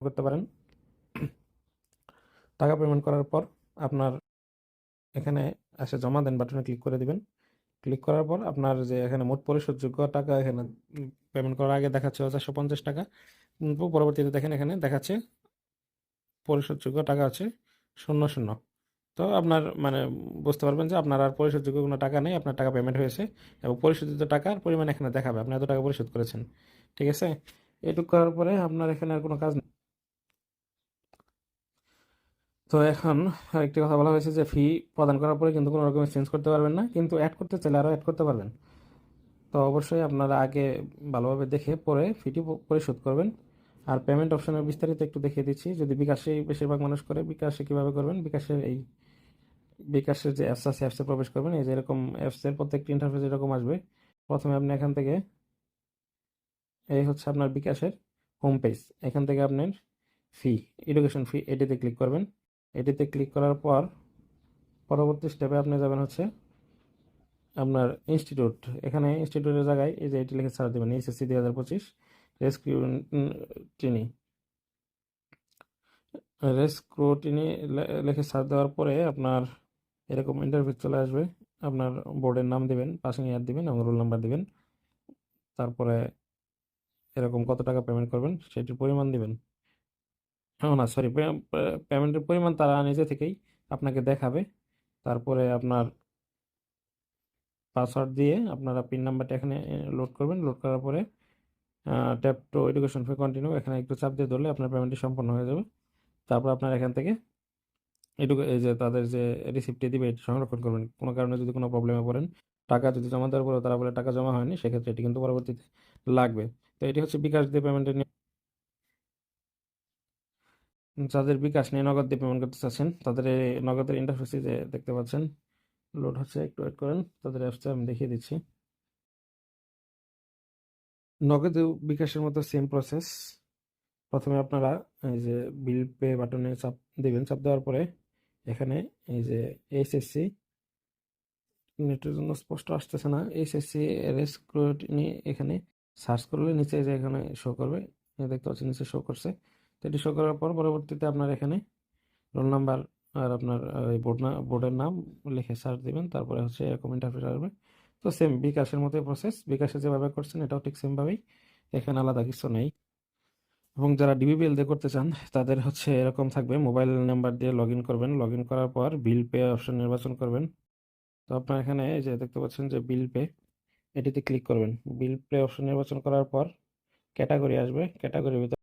করতে পারেন। টাকা পেমেন্ট করার পর আপনার এখানে এসে জমা দেন বাটনে ক্লিক করে দিবেন। ক্লিক করার পর আপনার যে এখানে মোট পরিশোধযোগ্য টাকা এখানে পেমেন্ট করার আগে দেখাচ্ছে চারশো পঞ্চাশ টাকা। পরবর্তীতে দেখেন এখানে দেখাচ্ছে পরিশোধযোগ্য টাকা আছে শূন্য শূন্য। তো আপনার মানে বুঝতে পারবেন যে আপনার আর পরিশোধযোগ্য কোনো টাকা নেই, আপনার টাকা পেমেন্ট হয়েছে এবং পরিশোধিত টাকার পরিমাণ এখানে দেখাবে। আপনি এত টাকা পরিশোধ করেছেন। ঠিক আছে? এটুকু করার পরে আপনার এখানে আর কোনো কাজ নেই তো এখন আরেকটি কথা বলা হয়েছে যে ফি প্রদান করার পরে কিন্তু কোনো রকমের চেঞ্জ করতে পারবেন না, কিন্তু অ্যাড করতে চাইলে আরও অ্যাড করতে পারবেন। তো অবশ্যই আপনারা আগে ভালোভাবে দেখে পরে ফিটি পরিশোধ করবেন। আর পেমেন্ট অপশনের বিস্তারিত একটু দেখিয়ে দিচ্ছি। যদি বিকাশে, বেশিরভাগ মানুষ করে, বিকাশে কীভাবে করবেন? বিকাশের এই, বিকাশের যে অ্যাপস আছে অ্যাপসে প্রবেশ করবেন। এই যে এরকম অ্যাপসের প্রত্যেকটি ইন্টারফেস এরকম আসবে। প্রথমে আপনি এখান থেকে, এই হচ্ছে আপনার বিকাশের হোম পেজ এখান থেকে আপনার ফি এডুকেশন ফি এটিতে ক্লিক করবেন। এটিতে ক্লিক করার পর পরবর্তী স্টেপে আপনি যাবেন হচ্ছে আপনার ইনস্টিটিউট এখানে ইনস্টিটিউটের জায়গায় এই যে এটি লিখে সার্চ দেবেন এইচএসসি দুই হাজার পঁচিশ রেস্কিউটিনি রেস্ক্রুটিনি লিখে সার্চ দেওয়ার পরে আপনার এরকম ইন্টারভিউ চলে আসবে। আপনার বোর্ডের নাম দেবেন পাসিং ইয়ার দিবেন এবং রোল নাম্বার দিবেন। তারপরে এরকম কত টাকা পেমেন্ট করবেন, সেটির পরিমাণ দিবেন। না সরি পেমেন্টের পরিমাণ তারা নিজে থেকেই আপনাকে দেখাবে। তারপরে আপনার পাসওয়ার্ড দিয়ে আপনারা পিন নাম্বারটা এখানে লোড করবেন। লোড করার পরে tap to education fee continue এখানে একটু চাপ দিয়ে ধরলে আপনার পেমেন্টটি সম্পন্ন হয়ে যাবে। তারপর আপনার এখান থেকে এটুকু এই যে তাদের যে রিসিপ্টটি দিবে, এটি সংরক্ষণ করবেন। কোনো কারণে যদি কোনো প্রবলেমে পড়েন, টাকা যদি জমা দেওয়ার পরে তারা বলে টাকা জমা হয়নি, সেক্ষেত্রে এটি কিন্তু পরবর্তীতে লাগবে। তো এটি হচ্ছে বিকাশ দিয়ে পেমেন্টের যাদের বিকাশ নিয়ে নগদ দিয়ে পেমেন্ট করতে চাচ্ছেন, তাদের নগদের ইন্টারফেসে দেখতে পাচ্ছেন লোড হচ্ছে, একটু ওয়েট করেন, তাদের অ্যাপসটা আমি দেখিয়ে দিচ্ছি। নগদ বিকাশের মতো সেম প্রসেস প্রথমে আপনারা এই যে বিল পে বাটনে চাপ দেবেন, চাপ দেওয়ার পরে এখানে এই যে এইচএসসি নেটের জন্য স্পষ্ট আসতেছে না। এইচএসসি নিয়ে এখানে সার্চ করলে নিচে যে এখানে শো করবে দেখতে পাচ্ছেন নিচে শো করছে। এটি শো করার পর পরবর্তীতে আপনার এখানে রোল নাম্বার আর আপনার ওই বোর্ড না বোর্ডের নাম লিখে সার্চ দিবেন, তারপরে হচ্ছে এরকম ইন্টারফেস আসবে। তো সেম বিকাশের মতোই প্রসেস বিকাশে যেভাবে করছেন এটাও ঠিক সেমভাবেই এখানে আলাদা কিছু নেই। এবং যারা ডিবি ডিবিবিএল দিয়ে করতে চান, তাদের হচ্ছে এরকম থাকবে মোবাইল নাম্বার দিয়ে লগ করবেন লগ করার পর বিল পে অপশন নির্বাচন করবেন। তো আপনার এখানে এই যে দেখতে পাচ্ছেন যে বিল পে এটিতে ক্লিক করবেন। বিল পে অপশন নির্বাচন করার পর ক্যাটাগরি আসবে ক্যাটাগরির ভিতরে